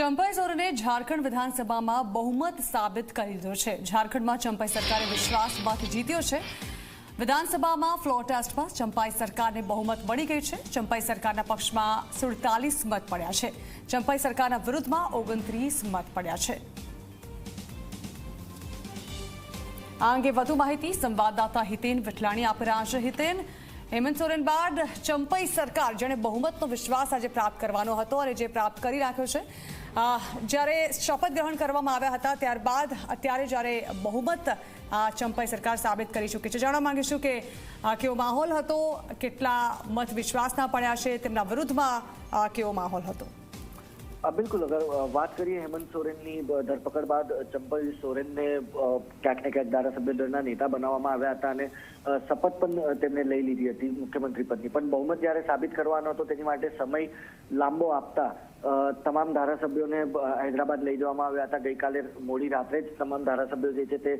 ચંપાઈ સોરેને ઝારખંડ વિધાનસભામાં બહુમત સાબિત કરી દીધો છે. ઝારખંડમાં ચંપાઈ સરકારે વિશ્વાસમાંથી જીત્યો છે. વિધાનસભામાં ફ્લોર ટેસ્ટમાં ચંપાઈ સરકારને બહુમત મળી ગઈ છે. ચંપાઈ સરકારના પક્ષમાં સુડતાલીસ મત પડ્યા છે. ચંપાઈ સરકારના વિરુદ્ધમાં ઓગણત્રીસ મત પડ્યા છે. આ અંગે વધુ માહિતી સંવાદદાતા હિતેન વિઠલાણી આપી રહ્યા છે. હિતેન હેમંત સોરેન બાદ ચંપાઈ સરકાર, જેણે બહુમતનો વિશ્વાસ આજે પ્રાપ્ત કરવાનો હતો અને જે પ્રાપ્ત કરી રાખ્યો છે જ્યારે શપથ ગ્રહણ કરવામાં આવ્યા હતા, ત્યારબાદ અત્યારે જ્યારે બહુમત ચંપાઈ સરકાર સાબિત કરી ચૂકી છે. જાણવા માંગીશું કે કેવો માહોલ હતો, કેટલા મત વિશ્વાસના પડ્યા છે, તેમના વિરુદ્ધમાં કેવો માહોલ હતો? બિલકુલ. અગર વાત કરીએ હેમંત સોરેનની ધરપકડ બાદ ચંપલ સોરેનને ક્યાંક ને ક્યાંક ધારાસભ્ય દળના નેતા બનાવવામાં આવ્યા હતા અને શપથ પણ તેમને લઈ લીધી હતી મુખ્યમંત્રી પદની. પણ બહુમત જ્યારે સાબિત કરવાનો હતો તેની માટે સમય લાંબો આપતા તમામ ધારાસભ્યોને હૈદરાબાદ લઈ જવામાં આવ્યા હતા. ગઈકાલે મોડી રાત્રે જ તમામ ધારાસભ્યો જે છે તે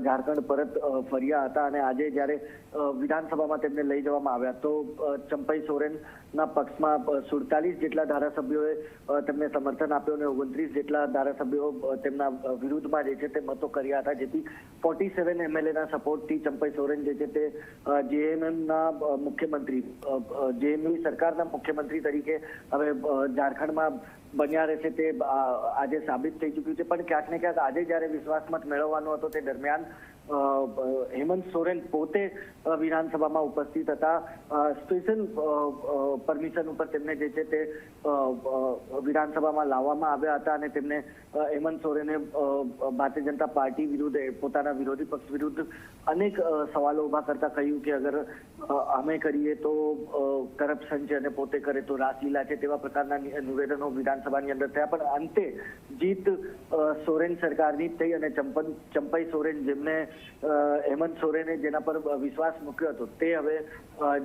ઝારખંડ પરત ફર્યા હતા અને આજે જ્યારે વિધાનસભામાં તેમને લઈ જવામાં આવ્યા. તો ચંપાઈ સોરેનના પક્ષમાં સુડતાલીસ જેટલા ધારાસભ્યોએ અ, તેમને સમર્થન આપ્યું અને ઓગણત્રીસ જેટલા ધારાસભ્યો તેમના વિરુદ્ધમાં જે છે તે મતો કર્યા હતા, જેથી ફોર્ટી સેવન એમએલએના સપોર્ટથી ચંપાઈ સોરેન જે છે તે જેએમએમના મુખ્યમંત્રી જેએમયુ સરકારના મુખ્યમંત્રી તરીકે હવે ઝારખંડમાં બન્યા રહેશે તે આજે સાબિત થઈ ચૂક્યું છે. પણ ક્યાંક ને ક્યાંક આજે જ્યારે વિશ્વાસમત મેળવવાનો હતો તે દરમિયાન હેમંત સોરેન પોતે વિધાનસભામાં ઉપસ્થિત હતા. સ્પેશિયલ પરમિશન ઉપર તેમને જે છે તે વિધાનસભામાં લાવવામાં આવ્યા હતા અને તેમને હેમંત સોરેને ભારતીય જનતા પાર્ટી વિરુદ્ધ પોતાના વિરોધી પક્ષ વિરુદ્ધ અનેક સવાલો ઊભા કરતા કહ્યું કે અગર અમે કરીએ તો કરપ્શન છે અને પોતે કરે તો રાસલીલા છે તેવા પ્રકારના નિવેદનો નિવેદનો વિધાનસભાની અંદર થયા. પણ અંતે જીત સોરેન સરકારની થઈ અને ચંપન, ચંપાઈ સોરેન જેમને હેમંત સોરેને જેના પર વિશ્વાસ મૂક્યો હતો, તે હવે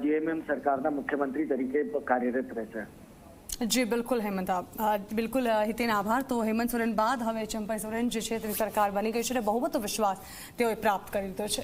જીએમએમ સરકારના મુખ્યમંત્રી તરીકે કાર્યરત રહેશે. જી, બિલકુલ, હેમંત. બિલકુલ હિતેન આભાર. તો હેમંત સોરેન બાદ હવે ચંપાઈ સોરેન જે છે તેની સરકાર બની ગઈ છે અને બહુમતો વિશ્વાસ તેઓએ પ્રાપ્ત કરી લીધો છે.